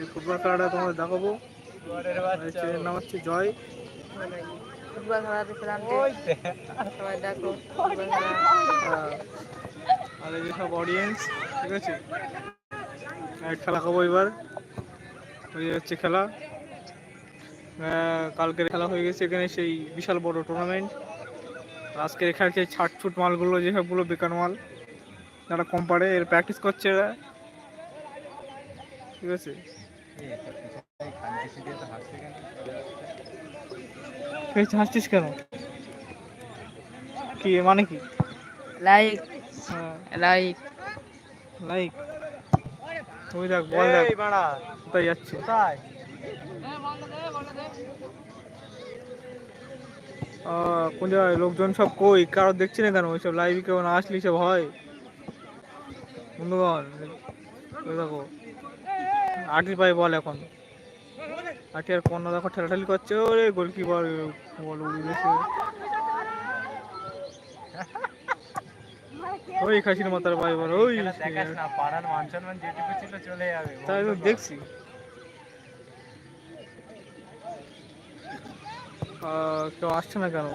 সেই ফুটবল খেলাটা তোমাদের দেখাবো। নাম হচ্ছে জয়। ফুটবল সবাই দেখো আহ, আর এই সব অডিয়েন্স ঠিক আছে? খেলা খাব এবার। ওই হচ্ছে খেলা। কালকের খেলা হয়ে গেছে এখানে সেই বিশাল বড় টুর্নামেন্ট আজকে এখানে যে ছাট ছুট মালগুলো যে সবগুলো বেকার মাল যারা কম পারে এর প্র্যাকটিস করছে এরা। ঠিক আছে? হাসছিস কেন? কি মানে কি? লাইক হ্যাঁ। লাইক লাইক ওই দেখ বল দেখ। কোথায় যাচ্ছে কোন জায়গায়? লোকজন সব কই? কারও দেখছি না কেন? ওইসব লাইভে কেউ না আসলে সব হয়? বন্ধুগণ দেখো। আটির পায়ে বল এখন। আটি আর কন্যা দেখো ঠেলাঠালি করছে ওরে গোলকিপার বল উড়ে গেছে ওই খাসির মাথার পায়ে বল ওই তাই তো দেখছি। কেউ আসছে না কেন?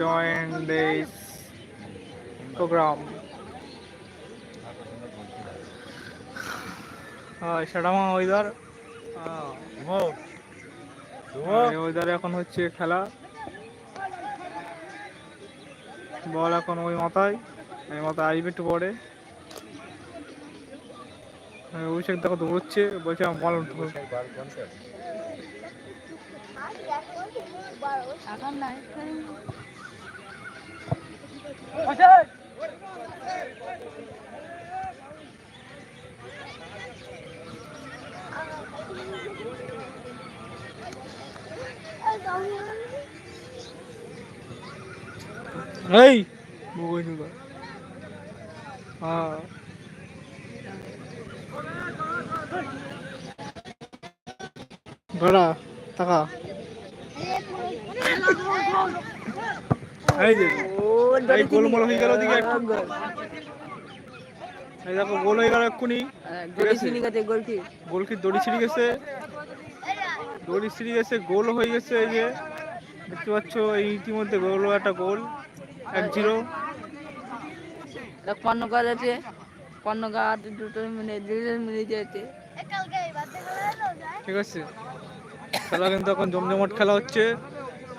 Join this program. হ্যাঁ সেটা মা ওয়েদার ওয়েদার এখন হচ্ছে খেলা। বল এখন ওই মাথায়। এই মাথায় আসবে একটু পরে। অভিষেক দেখো দৌড়চ্ছে বলছে আমার বল উঠবো। এখন নাই এই বউই ঢুকা হ্যাঁ ঘোড়া টাকা এই যে এই গোলমোল হয়ে গেল ওদিকে। একটু। এই দেখো গোল হয়ে গেল এক্ষুনি। গলি চিনি গেছে গোল কি গোল দড়ি ছিঁড়ে গেছে। দড়ি ছিঁড়ে গেছে গোল হয়ে গেছে এই যে। দেখতে পাচ্ছ এই ইতিমধ্যে গোল একটা গোল। এক জিরো। পণ্য কাজ আছে। পণ্য কাজ দুটো মিনিট দুটো মিনিট যেতে ঠিক আছে। খেলা কিন্তু এখন জমজমাট খেলা হচ্ছে।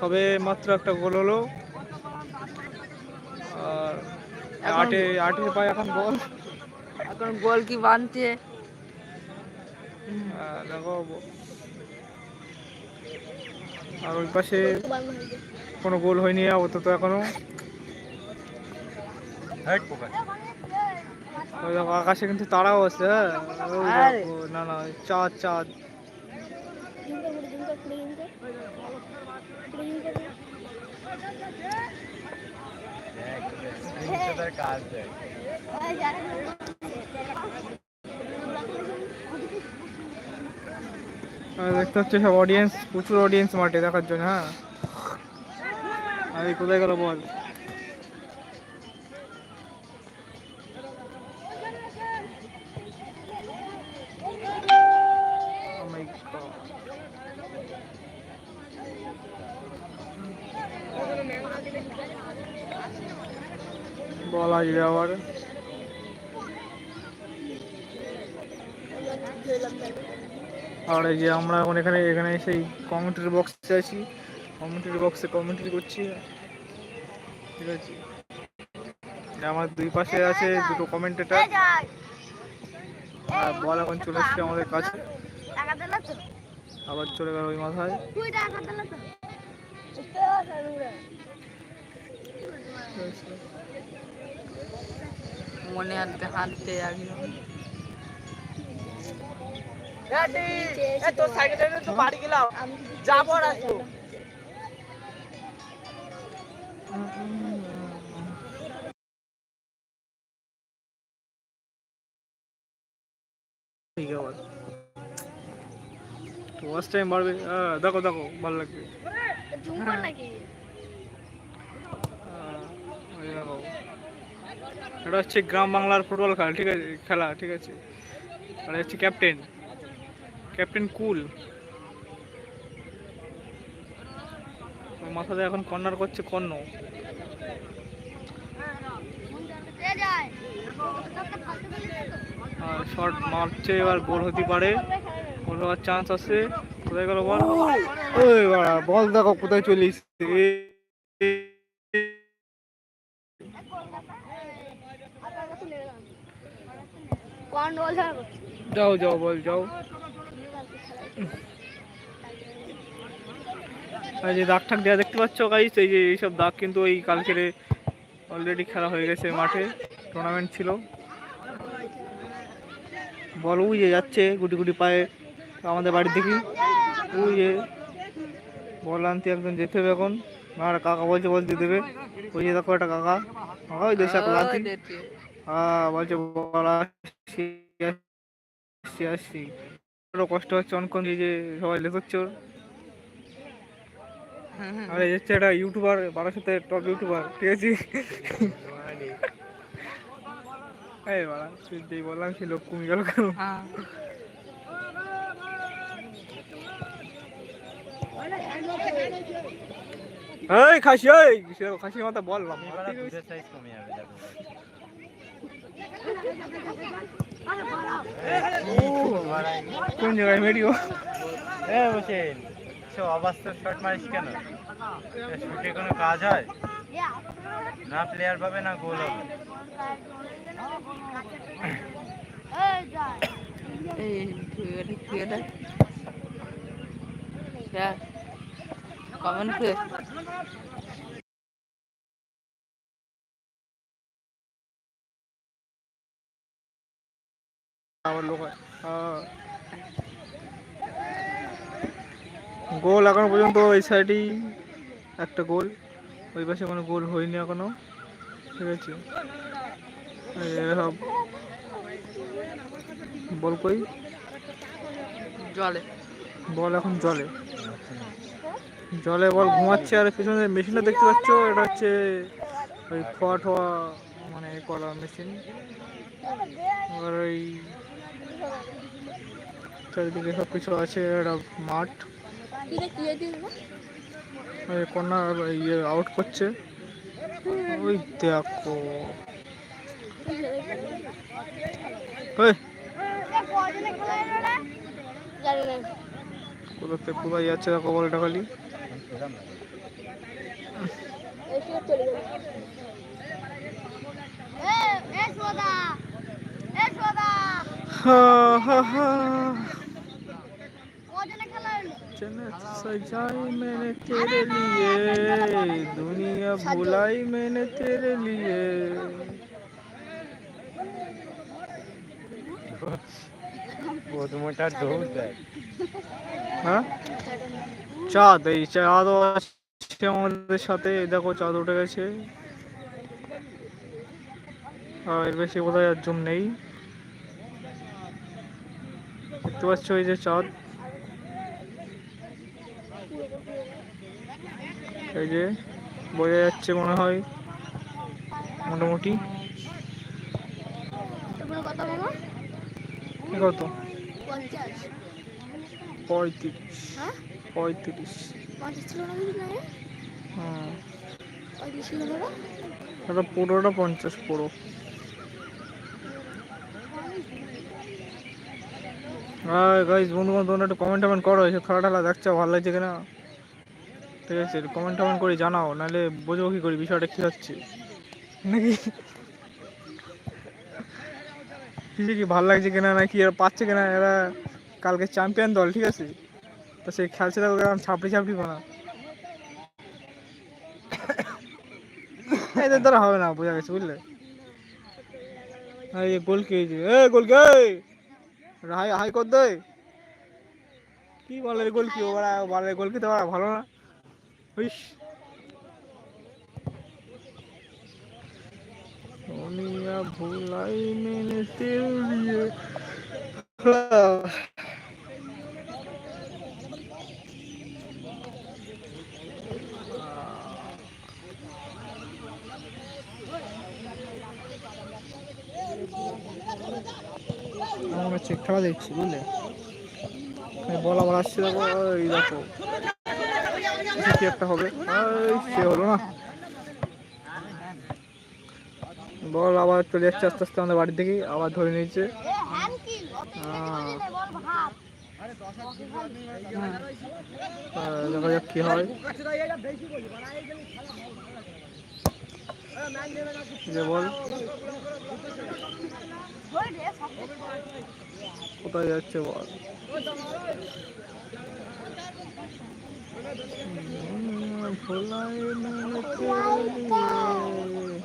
সবে মাত্র একটা গোল হলো? আর আটে আটের পায়ে এখন বল এখন গোল কি বানছে দেখো। আর ওই পাশে কোনো গোল হয়নি আপাতত এখনও। ওই দেখো আকাশে কিন্তু তারাও আছে হ্যাঁ? না না চাঁদ চাঁদ। আর দেখতে হচ্ছে সব অডিয়েন্স প্রচুর অডিয়েন্স মাঠে দেখার জন্য হ্যাঁ? আমি কোথায় গেল বল? বল আসবে আবার। আর এই যে আমরা এখন এখানে এখানে সেই কমেন্ট্রি বক্সে আছি। কমেন্ট্রি বক্সে কমেন্ট্রি করছি। ঠিক আছে? আমার দুই পাশে আছে দুটো কমেন্টেটার আর বল এখন চলে এসছে আমাদের কাছে। আবার চলে গেল ওই মাথায়। মনে হাঁটতে হাঁটতে ঠিক। আবার ওয়াচ টাইম বাড়বে। হ্যাঁ দেখো দেখো ভালো লাগবে। এটা হচ্ছে গ্রাম বাংলার ফুটবল খেলা, ঠিক আছে, খেলা, ঠিক আছে। আর হচ্ছে ক্যাপ্টেন ক্যাপ্টেন কুল। মাথাতে এখন কর্নার করছে কর্ণ। আর শর্ট মারছে এবার গোল হতে পারে। গোল হওয়ার চান্স আছে। কোথায় গেল বল ওই বল দেখো কোথায় চলে এসছে যাও যাও বল যাও। আর যে দাগ ঠাক দেওয়া দেখতে পাচ্ছ গাইস এই যে এইসব দাগ কিন্তু ওই কালকের অলরেডি খেলা হয়ে গেছে মাঠে। টুর্নামেন্ট ছিল। বল ওই যে যাচ্ছে গুটি গুটি পায়ে আমাদের বাড়ির দেখি ওই যে বল আনতে একজন যেতে হবে এখন। আর কাকা বলছে বলতে দেবে। ওই যে দেখো একটা কাকা। কাকা ওই দেশে। বলছে বল আসছি আসছি বড় কষ্ট হচ্ছে অনেকক্ষণ এই যে সবাই লেখচ্ছে ওর। আর এই হচ্ছে একটা ইউটিউবার বারাসাতে টপ ইউটিউবার ঠিক আছে? এই বাড়া তুই যেই বললাম সে লোক কমে গেল কেন? এই খাসি এই খাসি মাথা বললাম সাইজ কমে যাবে দেখো। কোন জায়গায় মেরিও এ বসেন সব অবাস্তব শট মারিস কেন? শুটে কোনো কাজ হয়? না প্লেয়ার পাবে না গোল হবে? কমেন্ট করে। লোক। গোল এখনও পর্যন্ত এই সাইডেই একটা গোল। ওই পাশে কোনো গোল হয়নি এখনও। ঠিক আছে। সব বল কই? জলে। বল এখন জলে। জলে বল ঘুমাচ্ছে আর পিছনে মেশিনটা দেখতে পাচ্ছ? এটা হচ্ছে ওই খোয়া ঠোয়া মানে করা মেশিন। এবার ওই চারিদিকে সব কিছু আছে একটা মাঠ। কর্নার ইয়ে আউট করছে। ওই দেখো। কোথাতে খালি। सजाई मैंने तेरे लिए दुनिया बुलाई मैंने तेरे लिए প্রথমটার দৌড় দেয় হ্যাঁ চাঁদ এই চাঁদও আছে আমাদের সাথে এই দেখো চাঁদ উঠে গেছে আর এর বেশি বোধহয় আর জুম নেই দেখতে পাচ্ছ ওই যে চাঁদ। এই যে বোঝা যাচ্ছে মনে হয় মোটামুটি। কত? পঁয়ত্রিশ। পঁয়ত্রিশ। হুম এটা পুরোটা পঞ্চাশ পুরো। হ্যাঁ বন্ধু একটু কমেন্ট টমেন্ট করো খেলা লাগছে ঠিক আছে কমেন্ট টমেন্ট জানাও, নাহলে করি, বিষয়টা হচ্ছে? নাকি? কি এরা পাচ্ছে এরা কালকে চ্যাম্পিয়ন দল, ঠিক আছে? তো সেই খেলছে ছাপড়ি ছাপড়ি কোনা এদের দ্বারা হবে না, বোঝা গেছে, বুঝলে? এই গোল কে এ গোল কে হাই হাই কর দে কি বলের গোল কি? ওরা বলের গোল খেতে পারা ভালো না? হুইস। ভুলাই মেনে তেল দিয়ে হচ্ছে খেলা দেখছি বুঝলে বল আবার আসছে দেখো এই দেখো। কি একটা হবে? সে হলো না। বল আবার চলে যাচ্ছে আস্তে আস্তে আমাদের বাড়ির দিকে আবার ধরে নিয়েছে। আহ, দেখা যাক কি হয়। যে বল। কোথায় যাচ্ছে বল? রে।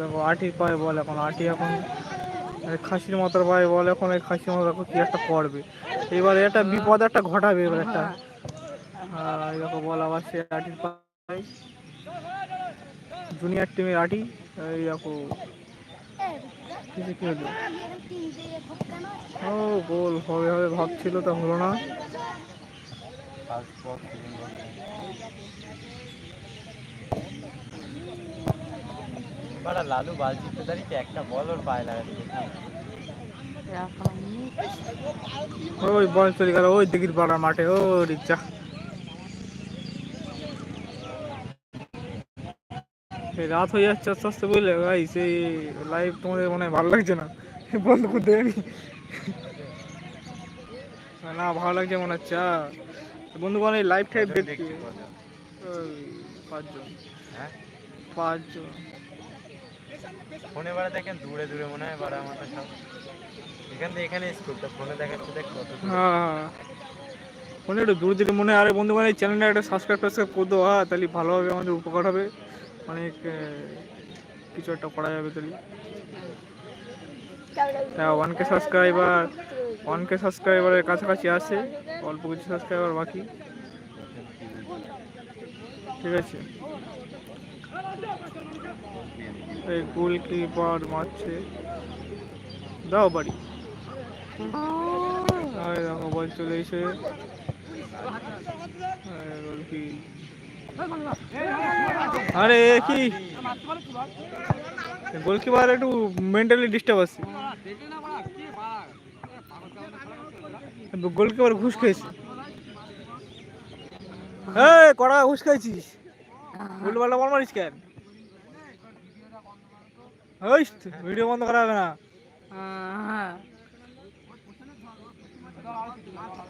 দেখো আটি পায়ে বল এখন আটি এখন। খাসির মতো পায়ে বল এখন, এই খাসির মতো কি একটা করবে। এবার একটা বিপদ একটা ঘটাবে, এবার একটা। এই দেখো বল আবার সে আটির পায়ে। জুনিয়র টিমের আটি এই দেখো। কিছু কি হলো ও গোল হবে হবে ভাবছিল তা হলো না। লালু বাল জিততে দাঁড়িয়েছে একটা বল ওর পায়ে লাগাচ্ছে ওই বল চলে গেল ওই দিঘির পাড়ার মাঠে ও রিচা। রাত হয়ে যাচ্ছে আস্তে আস্তে বুঝলে? ভাই সেই লাইভ তোমাদের মনে হয় ভালো লাগছে না? বন্ধ করে দেয়নি না ভালো লাগছে মনে হচ্ছে বন্ধু বলে লাইভ টাইপ দেখছি পাঁচজন। হ্যাঁ? পাঁচজন। ফোনে বাড়া দেখেন দূরে দূরে মনে হয় বাড়া আমাদের সব। এখান থেকে এখানে স্কুলটা ফোনে দেখাচ্ছে দেখ কত দূরে। হ্যাঁ মনে একটু দূর দিলে মনে হয়। আরে বন্ধু মানে চ্যানেলটা একটা সাবস্ক্রাইব টাবস্ক্রাইব করে দেওয়া তাহলে ভালো হবে আমাদের উপকার হবে। অনেক কিছু একটা করা যাবে তাহলে। হ্যাঁ ওয়ান সাবস্ক্রাইবার ওয়ান কে সাবস্ক্রাইবারের কাছাকাছি আছে অল্প কিছু সাবস্ক্রাইবার বাকি। ঠিক আছে। এই গোলকিপার মারছে। দাও বাড়ি। আরে দেখো বল চলে এসে গোলকি আরে কি? গোলকিপার একটু মেন্টালি ডিস্টার্ব আছে। গোলকিপার ঘুষ খেয়েছে। এই, কড়া, ঘুষ খাইছিস? উল্টোপাল্টা বল মারিস কেন? ভিডিও বন্ধ করা হবে না।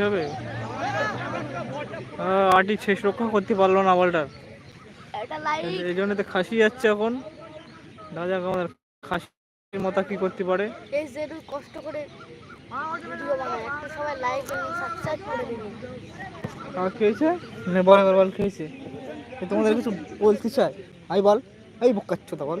বুঝতে হবে? আটি শেষ রক্ষা করতে পারল না বলটার এই জন্য তো খাসি যাচ্ছে এখন। দেখা যাক আমাদের খাসির মতো কি করতে পারে। কষ্ট করে ভিডিও বানায় একটু সবাই লাইক সাবস্ক্রাইব করে দিবেন আর খেয়েছে না বল বল খেয়েছে তোমাদের কিছু বলতে চাই আই বল এই বুক কাচ্ছ তা বল।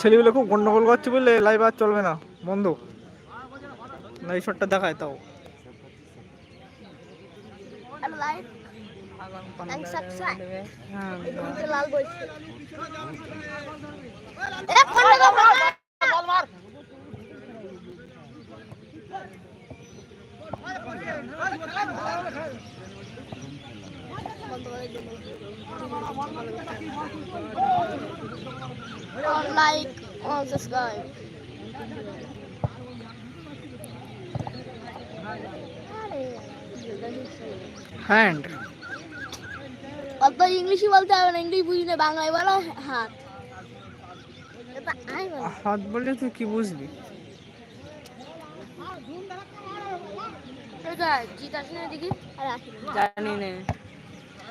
ছেলেগুলো খুব গন্ডগোল করছে বললে লাইভ আর চলবে না বন্ধ। না এই শটটা দেখায় তাও। और लाइक और सब्सक्राइब হ্যান্ড আপনার ইংলিশে বলতে হবে না ইংলিশ বুঝি না বাংলায় বলো হাত হাত বললে তুই কি বুঝবি জানি না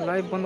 লাইভ বন্ধ